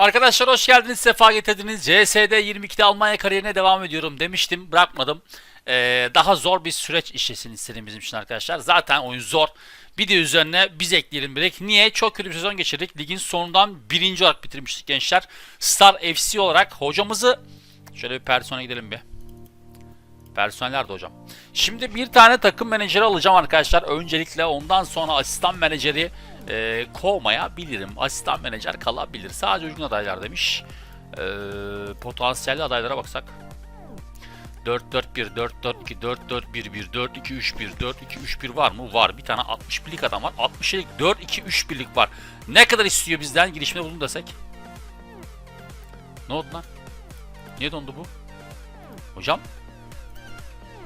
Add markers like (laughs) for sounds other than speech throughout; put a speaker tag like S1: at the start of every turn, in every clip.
S1: Arkadaşlar hoş geldiniz, sefa getirdiniz. CS'de 22'de Almanya kariyerine devam ediyorum demiştim, bırakmadım. Ee, daha zor bir süreç işlesin istedim bizim için arkadaşlar. Zaten oyun zor. Bir de üzerine biz ekleyelim direkt. Niye? Çok kötü bir sezon geçirdik. Ligin sonundan birinci olarak bitirmiştik gençler. Star FC olarak hocamızı... Şöyle bir persona gidelim bir. Personel nerede hocam? Şimdi bir tane takım menajeri alacağım arkadaşlar. Öncelikle ondan sonra asistan menajeri e, kovmayabilirim. Asistan menajer kalabilir. Sadece uygun adaylar demiş. E, potansiyelli adaylara baksak. 4-4-1, 4-4-2, 4-4-1-1, 4-2-3-1, 4-2-3-1 var mı? Var. Bir tane 60 birlik adam var. 60 birlik 4-2-3 birlik var. Ne kadar istiyor bizden girişimde bulun desek? Ne oldu lan? Niye dondu bu? Hocam?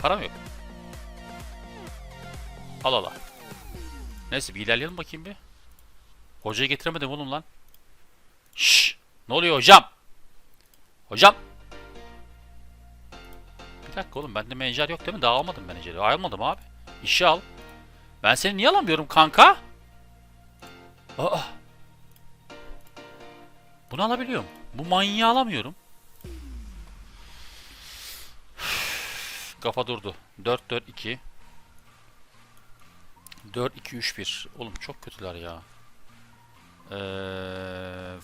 S1: Param yok. Al al al. Neyse bir ilerleyelim bakayım bir. Hocayı getiremedim oğlum lan. Şşş. Ne oluyor hocam? Hocam. Bir dakika oğlum bende menajer yok değil mi? Daha almadım menajeri. Almadım abi. İşe al. Ben seni niye alamıyorum kanka? Aa. Bunu alabiliyorum. Bu manyağı alamıyorum. Kafa durdu. 4-4-2 4-2-3-1 Oğlum çok kötüler ya. Ee,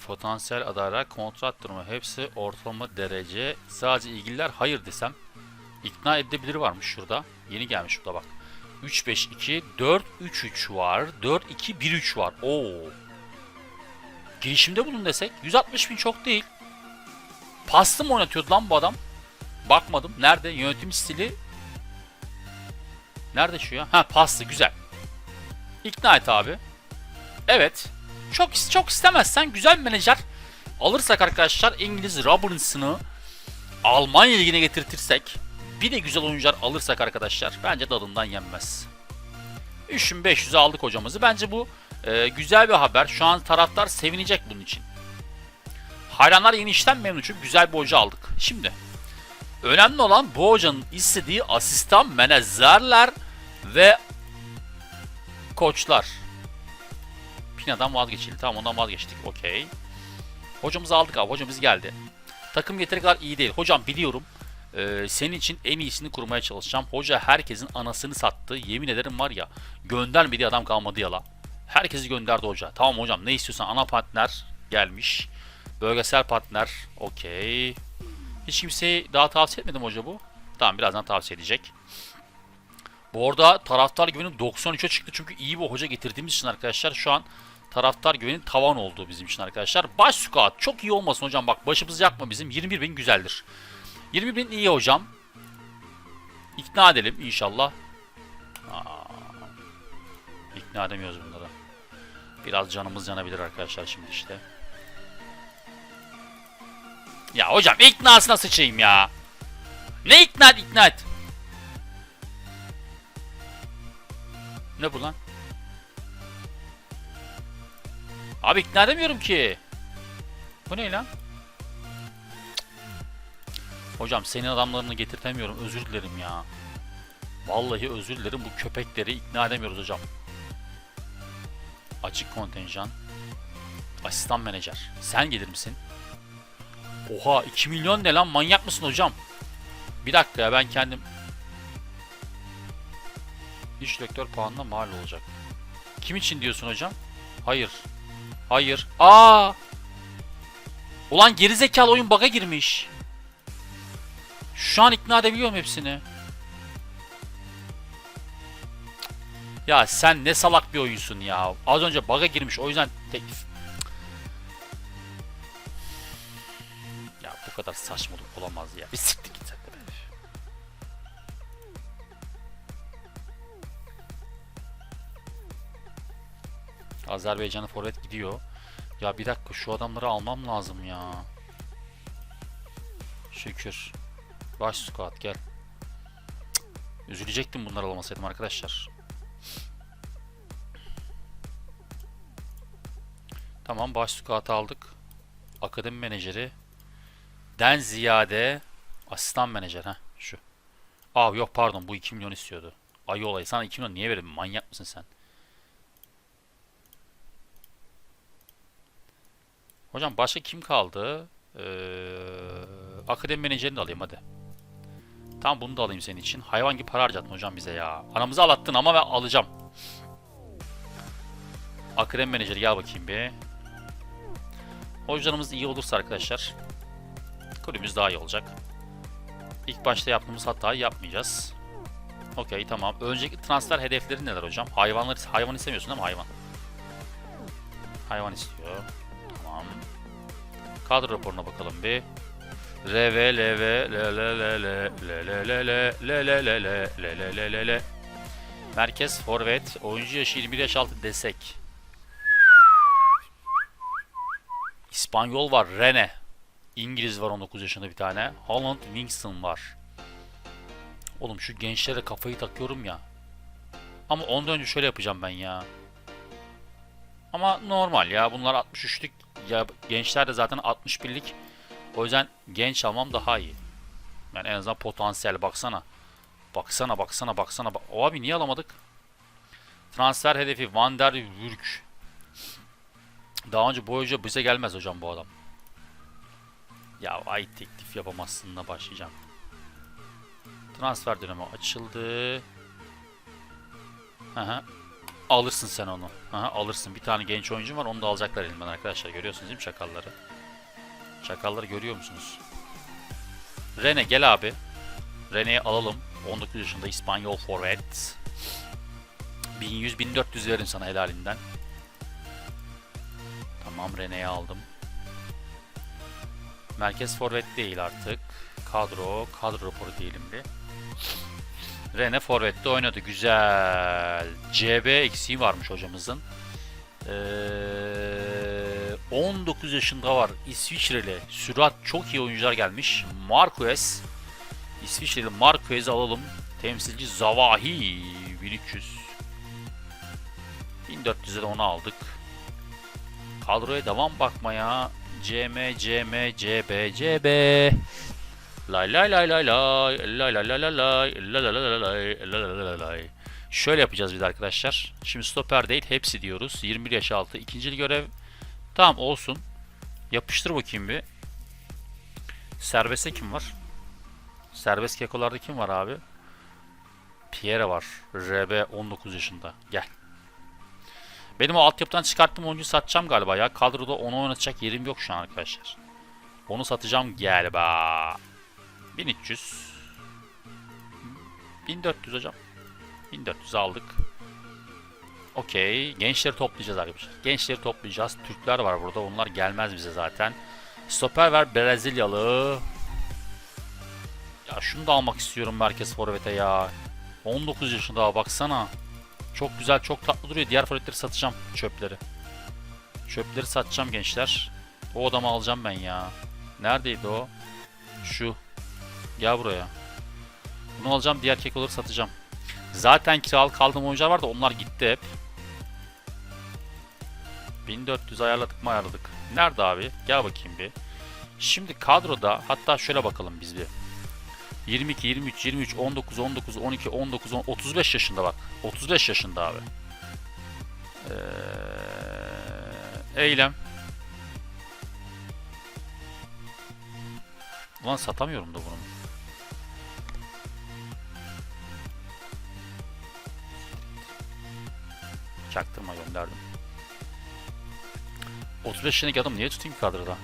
S1: potansiyel adaylar, kontrat durumu hepsi ortalama derece. Sadece ilgililer hayır desem. ikna edebilir varmış şurada. Yeni gelmiş burada bak. 3-5-2 4-3-3 var. 4-2-1-3 var. Oo. Girişimde bulun desek 160 bin çok değil. Paslı mı oynatıyordu lan bu adam? Bakmadım. Nerede? Yönetim stili. Nerede şu ya? Ha paslı güzel. İkna et abi. Evet. Çok çok istemezsen güzel bir menajer alırsak arkadaşlar İngiliz Robinson'ı Almanya ligine getirtirsek bir de güzel oyuncular alırsak arkadaşlar bence tadından yenmez. 3500'e aldık hocamızı. Bence bu e, güzel bir haber. Şu an taraftar sevinecek bunun için. Hayranlar yeni işten memnun çünkü güzel bir hoca aldık. Şimdi Önemli olan bu hocanın istediği asistan menajerler ve koçlar. Pina'dan vazgeçildi. Tamam ondan vazgeçtik. Okey. Hocamızı aldık abi. Hocamız geldi. Takım yeteri kadar iyi değil. Hocam biliyorum. Ee, senin için en iyisini kurmaya çalışacağım. Hoca herkesin anasını sattı. Yemin ederim var ya. Göndermediği adam kalmadı yala. Herkesi gönderdi hoca. Tamam hocam ne istiyorsan ana partner gelmiş. Bölgesel partner. Okey. Hiç kimseyi daha tavsiye etmedim hoca bu. Tamam birazdan tavsiye edecek. Bu arada taraftar güvenim 93'e çıktı çünkü iyi bir hoca getirdiğimiz için arkadaşlar şu an taraftar güvenin tavan olduğu bizim için arkadaşlar. Baş squat çok iyi olmasın hocam bak başımızı yakma bizim 21 bin güzeldir. 21 bin iyi hocam. İkna edelim inşallah. Aa, ikna edemiyoruz bunları. Biraz canımız yanabilir arkadaşlar şimdi işte. Ya hocam iknasına sıçayım ya. Ne ikna et ikna et. Ne bu lan? Abi ikna edemiyorum ki. Bu ne lan? Hocam senin adamlarını getirtemiyorum. Özür dilerim ya. Vallahi özür dilerim. Bu köpekleri ikna edemiyoruz hocam. Açık kontenjan. Asistan menajer. Sen gelir misin? Oha 2 milyon ne lan manyak mısın hocam? Bir dakika ya ben kendim... İş direktör puanına mal olacak. Kim için diyorsun hocam? Hayır. Hayır. Aa! Ulan gerizekalı oyun bug'a girmiş. Şu an ikna edebiliyorum hepsini. Ya sen ne salak bir oyunsun ya. Az önce bug'a girmiş o yüzden teklif Ya bu kadar saçmalık olamaz ya. Bir siktir git sen forvet gidiyor. Ya bir dakika şu adamları almam lazım ya. Şükür. Baş squat gel. Cık, Üzülecektim bunları alamasaydım arkadaşlar. Tamam baş squat aldık. Akademi menajeri. Den ziyade asistan menajer ha şu. Aa yok pardon bu 2 milyon istiyordu. Ayı olayı sana 2 milyon niye verelim manyak mısın sen? Hocam başka kim kaldı? Ee, akademi menajerini de alayım hadi. Tamam bunu da alayım senin için. Hayvan gibi para harcattın hocam bize ya. Anamızı ağlattın ama ben alacağım. Akademi menajeri gel bakayım bir. Hocalarımız iyi olursa arkadaşlar kulübümüz daha iyi olacak. İlk başta yaptığımız hatayı yapmayacağız. Okey tamam. Önceki transfer hedefleri neler hocam? Hayvanları hayvan istemiyorsun değil mi hayvan? Hayvan istiyor. Kadro raporuna bakalım bir. RV, LV, LLLL, Merkez forvet, oyuncu yaşı 21 altı desek. İspanyol var, Rene. İngiliz var 19 yaşında bir tane. Holland Wingston var. Oğlum şu gençlere kafayı takıyorum ya. Ama ondan şöyle yapacağım ben ya. Ama normal ya bunlar 63'lük ya gençler de zaten 61'lik. O yüzden genç almam daha iyi. Yani en azından potansiyel baksana. Baksana baksana baksana. Bak- O abi niye alamadık? Transfer hedefi Van der Wurk. Daha önce bu hoca bize gelmez hocam bu adam. Ya ay teklif yapamazsın da başlayacağım. Transfer dönemi açıldı. Aha. Alırsın sen onu. Aha, alırsın. Bir tane genç oyuncu var. Onu da alacaklar elimden arkadaşlar. Görüyorsunuz değil mi çakalları? Çakalları görüyor musunuz? Rene gel abi. Rene'yi alalım. 19 yaşında İspanyol forvet. 1100-1400 veririm sana helalinden. Tamam Rene'yi aldım. Merkez forvet değil artık. Kadro, kadro raporu diyelim bir. Rene forvette oynadı. Güzel. CB eksiği varmış hocamızın. Ee, 19 yaşında var. İsviçreli. Sürat çok iyi oyuncular gelmiş. Marquez. İsviçreli Marquez'i alalım. Temsilci Zavahi. 1300. 1400'e de onu aldık. Kadroya devam bakmaya. CM, CM, CB, CB. Lay lay lay lay lay lay lay lay lay lay lay lay lay lay lay lay lay. Şöyle yapacağız biz de arkadaşlar. Şimdi stoper değil hepsi diyoruz. 21 yaş altı ikinci görev. Tamam olsun. Yapıştır bakayım bir. Serbest'e kim var? Serbest kekolarda kim var abi? Pierre var. RB 19 yaşında. Gel. Benim o altyapıdan çıkarttığım oyuncuyu satacağım galiba ya. Kadroda onu oynatacak yerim yok şu an arkadaşlar. Onu satacağım galiba. 1300. 1400 hocam. 1400 aldık. Okey. Gençleri toplayacağız arkadaşlar. Gençleri toplayacağız. Türkler var burada. Onlar gelmez bize zaten. Stoper ver Brezilyalı. Ya şunu da almak istiyorum merkez forvete ya. 19 yaşında baksana. Çok güzel, çok tatlı duruyor. Diğer forvetleri satacağım çöpleri. Çöpleri satacağım gençler. O adamı alacağım ben ya. Neredeydi o? Şu. Gel buraya. Bunu alacağım, diğer kekoları satacağım. Zaten kiralık kaldığım oyuncular var da onlar gitti hep. 1400 ayarladık mı ayarladık. Nerede abi? Gel bakayım bir. Şimdi kadroda hatta şöyle bakalım biz bir. 22, 23, 23, 19, 19, 12, 19, 10, 35 yaşında bak. 35 yaşında abi. Ee, eylem. Ulan satamıyorum da bunu. Çaktırma gönderdim. 35 yaşındaki adam niye tutayım kadroda?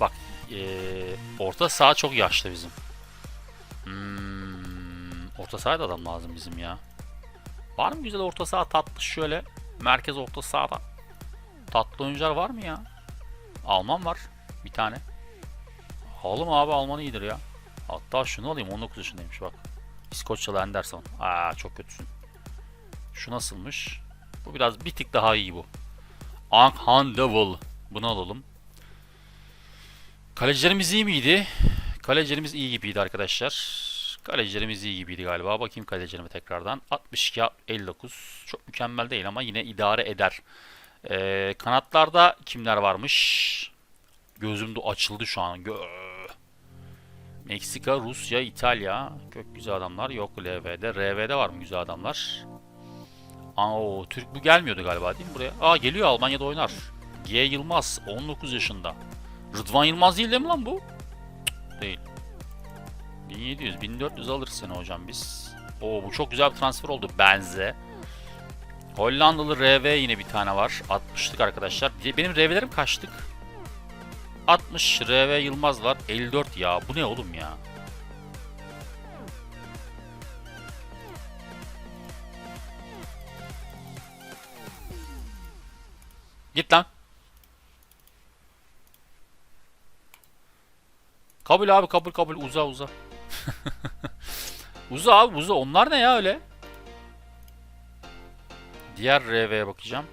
S1: Bak ee, orta saha çok yaşlı bizim. Hmm, orta sahada adam lazım bizim ya. Var mı güzel orta saha tatlı şöyle merkez orta sahada? Tatlı oyuncular var mı ya? Alman var bir tane. Alalım abi Alman iyidir ya. Hatta şunu alayım 19 yaşındaymış bak. İskoçyalı Anderson. Aa çok kötüsün. Şu nasılmış? Bu biraz bir tık daha iyi bu. Anghan Devil. Bunu alalım. Kalecilerimiz iyi miydi? Kalecilerimiz iyi gibiydi arkadaşlar. Kalecilerimiz iyi gibiydi galiba. Bakayım kalecilerime tekrardan. 62 59. Çok mükemmel değil ama yine idare eder. Ee, kanatlarda kimler varmış? Gözümde açıldı şu an. Gö Meksika, Rusya, İtalya. Çok güzel adamlar. Yok LV'de. RV'de var mı güzel adamlar? Aa, o Türk bu gelmiyordu galiba değil mi buraya? Aa geliyor Almanya'da oynar. G Yılmaz 19 yaşında. Rıdvan Yılmaz değil değil mi lan bu? Değil. 1700, 1400 alırız seni hocam biz. Oo bu çok güzel bir transfer oldu. Benze. Hollandalı RV yine bir tane var. 60'lık arkadaşlar. Benim RV'lerim kaçtık? 60 RV Yılmaz var. 54 ya. Bu ne oğlum ya? Git lan. Kabul abi kabul kabul uza uza. (laughs) uza abi uza. Onlar ne ya öyle? Diğer RV'ye bakacağım.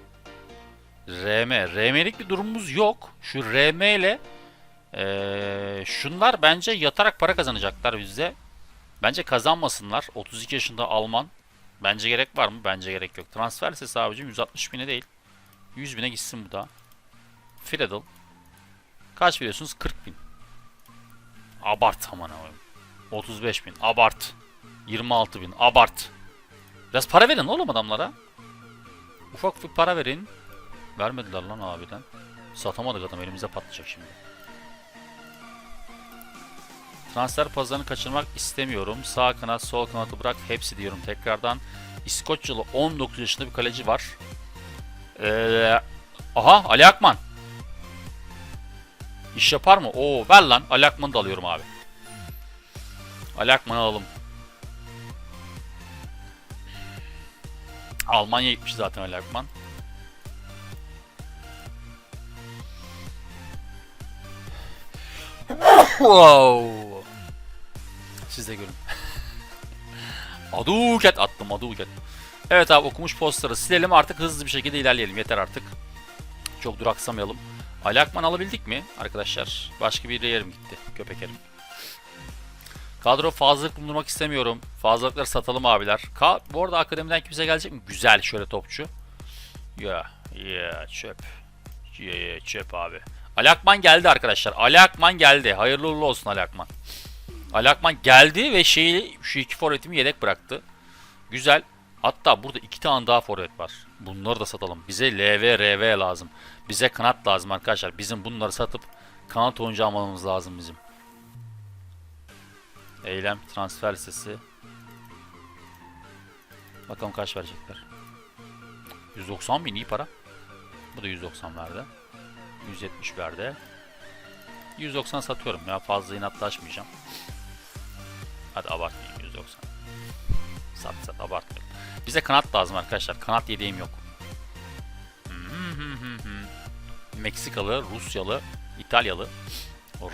S1: RM. RM'lik bir durumumuz yok. Şu RM ile eee, şunlar bence yatarak para kazanacaklar bizde. Bence kazanmasınlar. 32 yaşında Alman. Bence gerek var mı? Bence gerek yok. Transfer sesi abicim 160 bine değil. 100 bine gitsin bu da. Fiddle. Kaç veriyorsunuz? 40 bin. Abart aman abi. 35 bin. Abart. 26 bin. Abart. Biraz para verin oğlum adamlara. Ufak ufak para verin. Vermediler lan abiden. Satamadık adam elimize patlayacak şimdi. Transfer pazarını kaçırmak istemiyorum. Sağ kanat, sol kanatı bırak. Hepsi diyorum tekrardan. İskoçyalı 19 yaşında bir kaleci var. Ee, aha Ali Akman. İş yapar mı? Oo ver lan. Ali Akman'ı da alıyorum abi. Ali Akman'ı alalım. Almanya gitmiş zaten Ali Akman. wow. Siz de görün. (laughs) Aduket attım aduket. Evet abi okumuş postları silelim artık hızlı bir şekilde ilerleyelim yeter artık. Çok duraksamayalım. Ali Akman alabildik mi arkadaşlar? Başka bir yerim gitti köpek yerim. Kadro fazlalık bulundurmak istemiyorum. Fazlalıkları satalım abiler. Ka Bu arada akademiden kimse gelecek mi? Güzel şöyle topçu. Ya ya çöp. Ya, ya çöp abi. Ali Akman geldi arkadaşlar. Ali Akman geldi. Hayırlı uğurlu olsun Ali Akman. Ali Akman geldi ve şeyi şu iki forvetimi yedek bıraktı. Güzel. Hatta burada iki tane daha forvet var. Bunları da satalım. Bize LV, RV lazım. Bize kanat lazım arkadaşlar. Bizim bunları satıp kanat oyuncu almamız lazım bizim. Eylem transfer listesi. Bakalım kaç verecekler. 190 bin iyi para. Bu da 190 verdi. 170 verdi. 190 satıyorum ya fazla inatlaşmayacağım. Hadi abartmayayım 190. Sat sat abartmayalım. Bize kanat lazım arkadaşlar. Kanat yediğim yok. Meksikalı, Rusyalı, İtalyalı.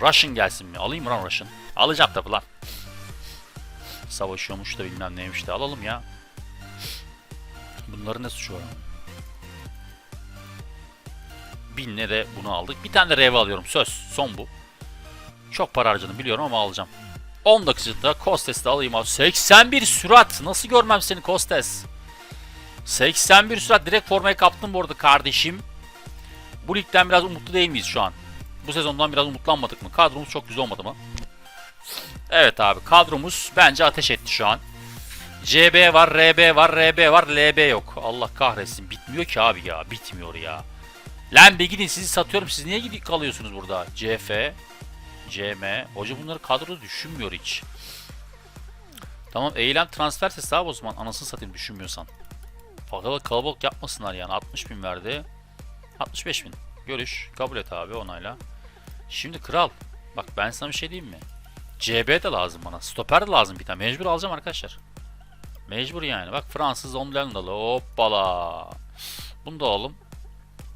S1: Russian gelsin mi? Alayım lan Russian? Alacağım tabi lan. Savaşıyormuş da bilmem neymiş de alalım ya. Bunların ne suçu var? Binle de bunu aldık. Bir tane de RV alıyorum. Söz. Son bu. Çok para harcadım biliyorum ama alacağım. 10 dakikada Kostes'i de alayım abi. 81 sürat. Nasıl görmem seni Kostes? 81 sürat. Direkt formayı kaptım bu arada kardeşim. Bu ligden biraz umutlu değil miyiz şu an? Bu sezondan biraz umutlanmadık mı? Kadromuz çok güzel olmadı mı? Evet abi kadromuz bence ateş etti şu an. CB var, RB var, RB var, LB yok. Allah kahretsin. Bitmiyor ki abi ya. Bitmiyor ya. Lan bir gidin sizi satıyorum. Siz niye gidip kalıyorsunuz burada? CF, CM. Hoca bunları kadroda düşünmüyor hiç. Tamam eylem transfer sesi abi o zaman. Anasını satayım düşünmüyorsan. Fakat kalabalık yapmasınlar yani. 60 bin verdi. 65 bin. Görüş. Kabul et abi onayla. Şimdi kral. Bak ben sana bir şey diyeyim mi? CB de lazım bana. Stoper de lazım bir tane. Mecbur alacağım arkadaşlar. Mecbur yani. Bak Fransız Omlendalı. Hoppala. Bunu da alalım.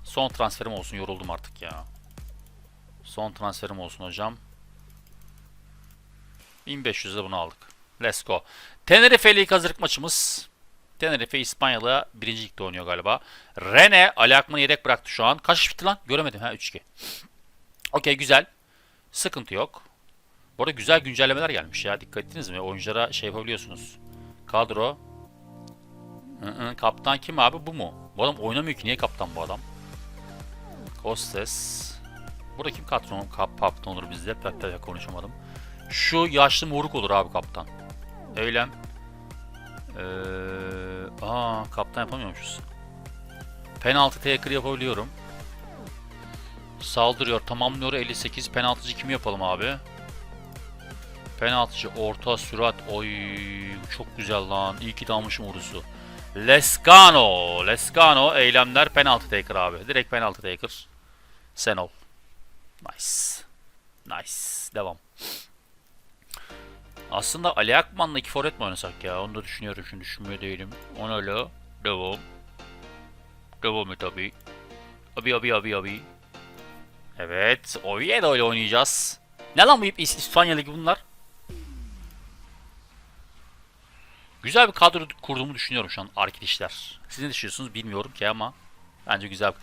S1: Son transferim olsun. Yoruldum artık ya. Son transferim olsun hocam. 1500'de bunu aldık. Let's go. Tenerife ile ilk hazırlık maçımız. Tenerife İspanya'la birinci ligde oynuyor galiba. Rene Ali Akman'ı yedek bıraktı şu an. Kaç bitti lan? Göremedim. Ha 3-2. Okey güzel. Sıkıntı yok. Bu arada güzel güncellemeler gelmiş ya. Dikkat ettiniz mi? Oyunculara şey yapabiliyorsunuz. Kadro. Kaptan kim abi? Bu mu? Bu adam oynamıyor ki. Niye kaptan bu adam? Kostes. Burada kim kaptan, kap, kaptan olur bizde? Pepe konuşamadım. Şu yaşlı moruk olur abi kaptan. Eylem. Ee, aa kaptan yapamıyormuşuz. Penaltı taker yapabiliyorum. Saldırıyor, tamamlıyor 58. Penaltıcı kimi yapalım abi? Penaltıcı, orta sürat. Oy çok güzel lan. İyi ki dalmışım orusu. Lescano. Lescano eylemler penaltı taker abi. Direkt penaltı taker. Sen ol. Nice. Nice. Devam. Aslında Ali Akman'la iki forvet mi oynasak ya? Onu da düşünüyorum şimdi düşünmüyor değilim. Ona öyle. Devam. Devam et abi. Abi abi abi abi. Evet. Oviedo ile oynayacağız. Ne lan bu İs- İspanya bunlar? Güzel bir kadro kurduğumu düşünüyorum şu an arkadaşlar. Siz ne düşünüyorsunuz bilmiyorum ki ama bence güzel.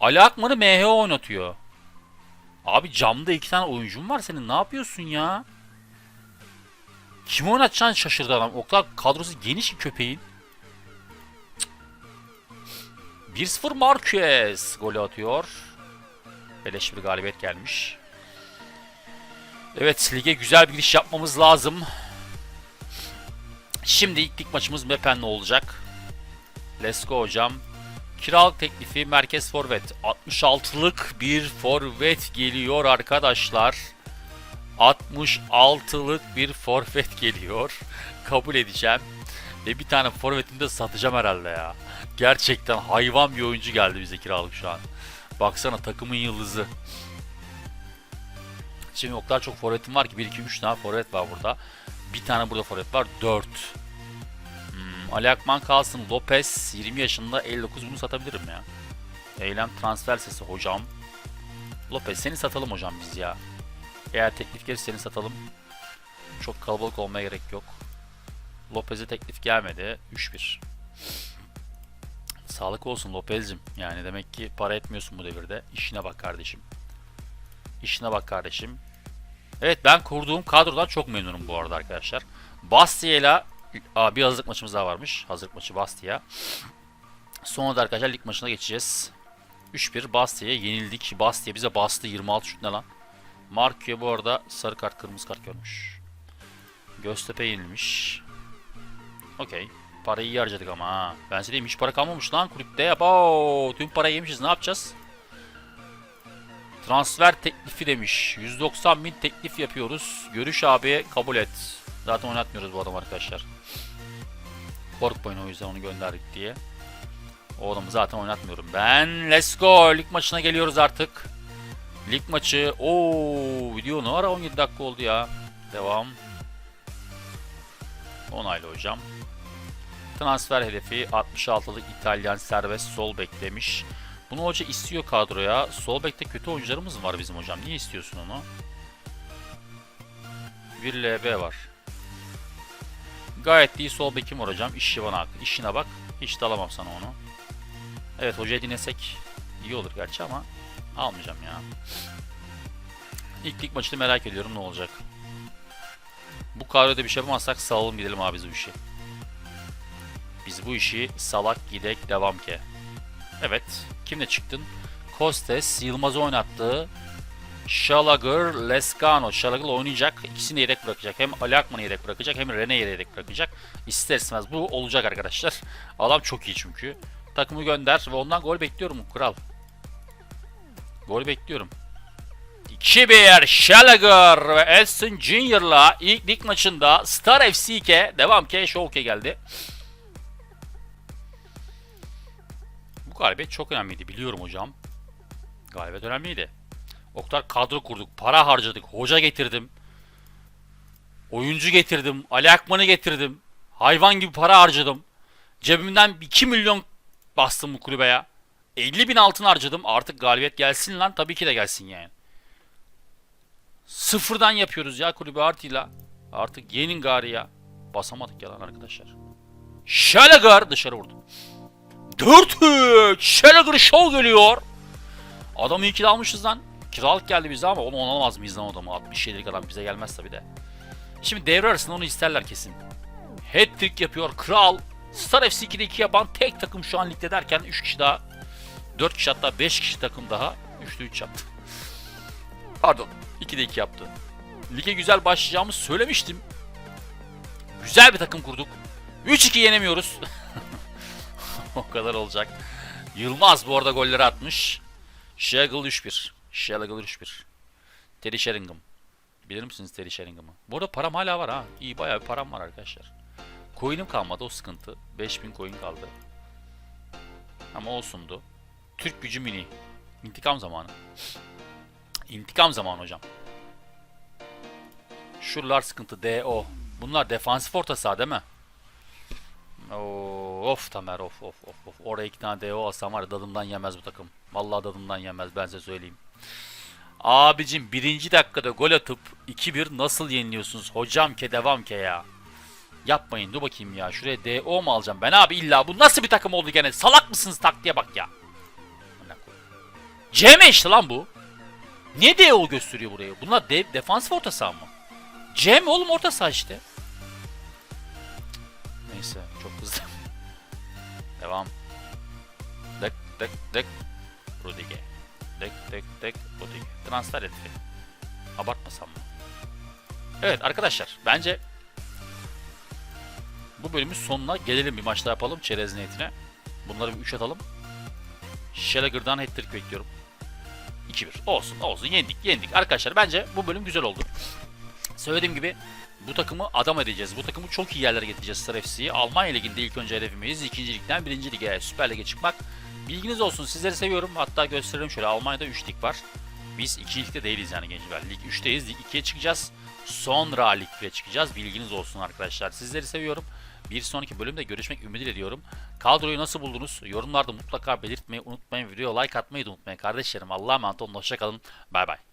S1: Ali Akman'ı MH oynatıyor. Abi camda iki tane oyuncum var senin. Ne yapıyorsun ya? Kim oynatacaksın şaşırdı adam. O kadar kadrosu geniş ki köpeğin. Cık. 1-0 Marquez golü atıyor. Beleş bir galibiyet gelmiş. Evet lige güzel bir giriş yapmamız lazım. Şimdi ilk lig maçımız Mepen'le olacak. Let's go hocam. Kiralık teklifi merkez forvet. 66'lık bir forvet geliyor arkadaşlar. 66'lık bir forvet geliyor. (laughs) Kabul edeceğim. Ve bir tane forvetini de satacağım herhalde ya. Gerçekten hayvan bir oyuncu geldi bize kiralık şu an. Baksana takımın yıldızı. Şimdi o kadar çok forvetim var ki 1 2 3 tane forvet var burada. Bir tane burada forvet var 4. Ali Akman kalsın. Lopez 20 yaşında 59 bunu satabilirim ya. Eylem transfer sesi hocam. Lopez seni satalım hocam biz ya. Eğer teklif gelirse seni satalım. Çok kalabalık olmaya gerek yok. Lopez'e teklif gelmedi. 3-1. Sağlık olsun Lopez'cim. Yani demek ki para etmiyorsun bu devirde. İşine bak kardeşim. İşine bak kardeşim. Evet ben kurduğum kadrodan çok memnunum bu arada arkadaşlar. Bastia ile Aa, bir hazırlık maçımız daha varmış. Hazırlık maçı Bastia. Sonra da arkadaşlar lig maçına geçeceğiz. 3-1 Bastia'ya yenildik. Bastia bize bastı 26 şut ne lan? Markio bu arada sarı kart kırmızı kart görmüş. Göztepe yenilmiş. Okey. Parayı iyi harcadık ama ha. Ben size hiç para kalmamış lan kulüpte. Yapa. Tüm parayı yemişiz ne yapacağız? Transfer teklifi demiş. 190 bin teklif yapıyoruz. Görüş abi kabul et. Zaten oynatmıyoruz bu adam arkadaşlar. Korkmayın o yüzden onu gönderdik diye. O adamı zaten oynatmıyorum. Ben let's go. Lig maçına geliyoruz artık. Lig maçı. Oo video ne ara 17 dakika oldu ya. Devam. Onaylı hocam. Transfer hedefi 66'lık İtalyan serbest sol beklemiş. Bunu hoca istiyor kadroya. Sol bekte kötü oyuncularımız var bizim hocam. Niye istiyorsun onu? Bir LB var. Gayet iyi sol bekim hocam. İşi bana. İşine bak. Hiç de alamam sana onu. Evet hocayı dinlesek iyi olur gerçi ama almayacağım ya. İlk lig maçını merak ediyorum ne olacak. Bu kadroda bir şey yapamazsak salalım gidelim abi biz bu işi. Biz bu işi salak gidek devam ki. Evet. Kimle çıktın? Kostes, Yılmaz oynattı. Şalagır, Lescano. Şalagır oynayacak. İkisini de yedek bırakacak. Hem Ali Akman'ı yedek bırakacak hem Rene yedek bırakacak. İster istemez bu olacak arkadaşlar. (laughs) Adam çok iyi çünkü. Takımı gönder ve ondan gol bekliyorum kral. Gol bekliyorum. 2-1 Şalagır ve Elson Junior'la ilk lig maçında Star FC2 devam ki Şovke geldi. Bu galibiyet çok önemliydi biliyorum hocam. Galibiyet önemliydi. O kadro kurduk, para harcadık, hoca getirdim. Oyuncu getirdim, Ali Akman'ı getirdim. Hayvan gibi para harcadım. Cebimden 2 milyon bastım bu kulübe ya. 50 bin altın harcadım. Artık galibiyet gelsin lan. Tabii ki de gelsin yani. Sıfırdan yapıyoruz ya kulübü artıyla. Artık yenin gari ya. Basamadık yalan arkadaşlar. Şalagar dışarı vurdu. 4-3. Şalagar show geliyor. Adamı iyi ki almışız lan. Kiralık geldi bize ama onu alamaz mıyız lan adamı? 67'lik adam bize gelmez tabi de. Şimdi devre arasında onu isterler kesin. Hat-trick yapıyor kral. Star FC 2'de 2 yapan tek takım şu an ligde derken 3 kişi daha 4 kişi hatta 5 kişi takım daha 3'te 3 yaptı. Pardon 2'de 2 yaptı. Lige güzel başlayacağımızı söylemiştim. Güzel bir takım kurduk. 3-2 yenemiyoruz. (laughs) o kadar olacak. Yılmaz bu arada golleri atmış. Şagıl 3-1. Shellagel 3-1. Terry Sheringham. Bilir misiniz Terry Sheringham'ı? Bu arada param hala var ha. İyi bayağı bir param var arkadaşlar. Coin'im kalmadı o sıkıntı. 5000 coin kaldı. Ama olsundu. Türk gücü mini. İntikam zamanı. İntikam zamanı hocam. Şuralar sıkıntı. DO. Bunlar defansif orta saha değil mi? Oo, of Tamer of of of of. Oraya iki tane DO alsam var ya dadımdan yemez bu takım. Vallahi dadımdan yemez ben size söyleyeyim. Abicim birinci dakikada gol atıp 2-1 nasıl yeniliyorsunuz? Hocam ke devam ke ya. Yapmayın dur bakayım ya. Şuraya DO mu alacağım? Ben abi illa bu nasıl bir takım oldu gene? Salak mısınız taktiğe bak ya. CM işte lan bu. Niye DO gösteriyor burayı? Bunlar de defansif orta saha mı? CM oğlum orta saha işte. Neyse çok hızlı. (laughs) Devam. Dek dek dek. Rudiger. Dek dek dek. Rudiger. Transfer hedefi. Abartmasam mı? Evet arkadaşlar bence bu bölümün sonuna gelelim bir maç daha yapalım çerez niyetine. Bunları bir 3 atalım. Şelagır'dan hat-trick bekliyorum. 2-1. Olsun olsun yendik yendik. Arkadaşlar bence bu bölüm güzel oldu. Söylediğim gibi bu takımı adam edeceğiz. Bu takımı çok iyi yerlere getireceğiz Star. Almanya Ligi'nde ilk önce hedefimiz. ikinci ligden birinci lige, Süper Lig'e çıkmak. Bilginiz olsun. Sizleri seviyorum. Hatta gösterelim şöyle. Almanya'da 3 lig var. Biz 2. ligde değiliz yani gençler. Lig 3'teyiz. Lig 2'ye çıkacağız. Sonra Lig 1'e çıkacağız. Bilginiz olsun arkadaşlar. Sizleri seviyorum. Bir sonraki bölümde görüşmek ümidiyle ediyorum. Kadroyu nasıl buldunuz? Yorumlarda mutlaka belirtmeyi unutmayın. Videoya like atmayı da unutmayın kardeşlerim. Allah'a emanet olun. Hoşçakalın. Bay bay.